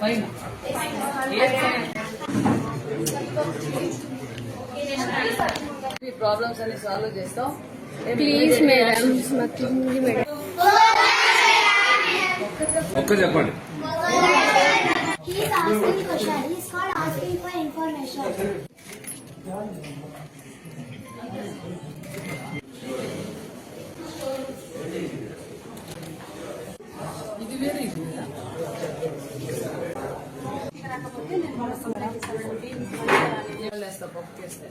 పైన ఈ ప్రాబ్లమ్స్ అన్ని సాల్వ్ చేస్తాం ప్లీజ్ మేడం మతుంది మేడం ఒక్క చెప్పండి He's asking question. He's not asking for information. ఇది వేరే ఇది వేస్తావు పప్పు వేస్తే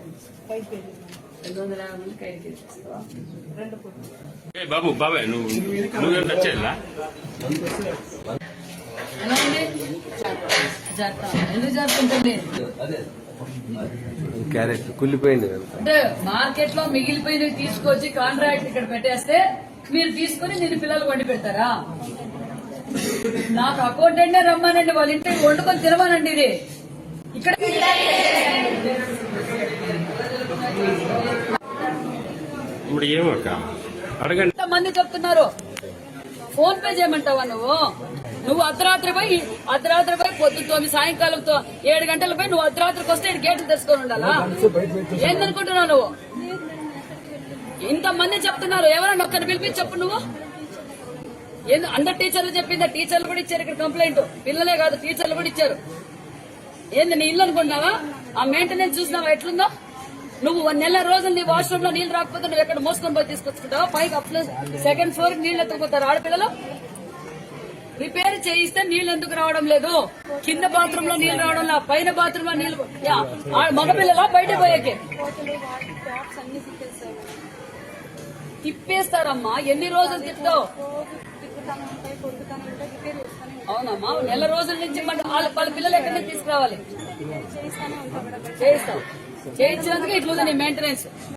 రెండు వందల యాభై మందికి ఐదు కేజీ ఇస్తావా ఏ బాబు బాబాయ్ నువ్వు నువ్వేం నచ్చేదా ఎందుకు జరుపుకుంటుంది క్యారెట్ కుళ్ళిపోయింది అంటే మార్కెట్లో మిగిలిపోయినవి తీసుకొచ్చి కాంట్రాక్ట్ ఇక్కడ పెట్టేస్తే మీరు తీసుకుని నేను పిల్లలు వండి పెడతారా? నాకు అకౌంటెంట్ రమ్మానండి వాళ్ళ ఇంటికి వండుకొని తినమనండి ఇది. ఇక్కడ ఇప్పుడు ఏమక్క అడగండి. ఎంత మంది చెప్తున్నారు? ఫోన్ పే చేయమంటావా నువ్వు? నువ్వు అర్ధరాత్రి పోయి అర్ధరాత్రి పోయి పొద్దుతో సాయంకాలంతో ఏడు గంటల పోయి నువ్వు అర్ధరాత్రికి వస్తే గేట్లు తెచ్చుకొని ఉండాలా? ఏందనుకుంటున్నావు నువ్వు? ఇంతమంది చెప్తున్నారు. ఎవరైనా ఒక్కరిని పిలిపించి చెప్పు నువ్వు. ఏంది అందరు టీచర్లు చెప్పిందా? టీచర్లు కూడా ఇచ్చారు ఇక్కడ కంప్లైంట్ పిల్లలే కాదు టీచర్లు కూడా ఇచ్చారు. ఏంది నీ ఇల్లు అనుకున్నావా ఆ మెయింటెనెన్స్ చూసినావా? ఎట్లుందో? నువ్వు ఒక నెల రోజులు నీ వాష్రూమ్లో నీళ్ళు రాకపోతే నువ్వు ఎక్కడ మోసుకొని పోయి తీసుకొచ్చుకుంటావా? పైకి అప్ సెకండ్ ఫ్లోర్ నీళ్ళు ఎత్తుకుపోతారు ఆడపిల్లలు. రిపేర్ చేయిస్తే నీళ్ళు ఎందుకు రావడం లేదు? కింద బాత్రూమ్లో నీళ్ళు రావడం లా పైన బాత్రూమ్లో నీళ్ళు యా, మగపిల్లల బయట పోయేకే. తిప్పేస్తారమ్మా. ఎన్ని రోజులు తిప్పుతావు? అవునమ్మా నెల రోజుల నుంచి వాళ్ళ వాళ్ళ పిల్లలు ఎక్కడి నుంచి తీసుకురావాలి? చేయిస్తాం చేయించినందుకు ఇట్లుంది నీ మెయింటెనెన్స్